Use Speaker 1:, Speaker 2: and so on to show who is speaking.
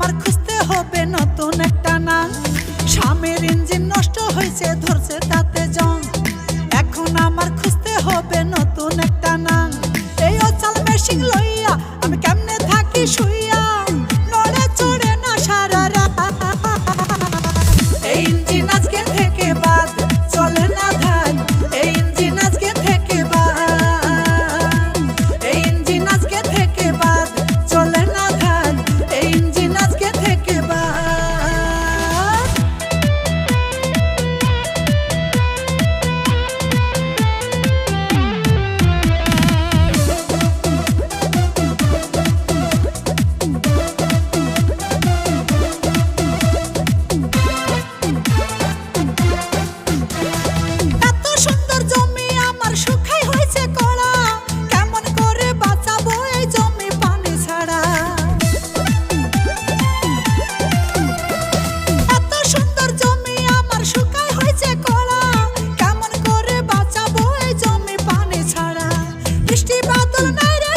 Speaker 1: আমার খুঁজতে হবে নতুন একটা না স্বামীর ইঞ্জিন নষ্ট হয়েছে, ধরছে তাতে জং। এখন আমার খুঁজতে হবে নতুন একটা না এই অচাল মেশিন লই রাতল নাই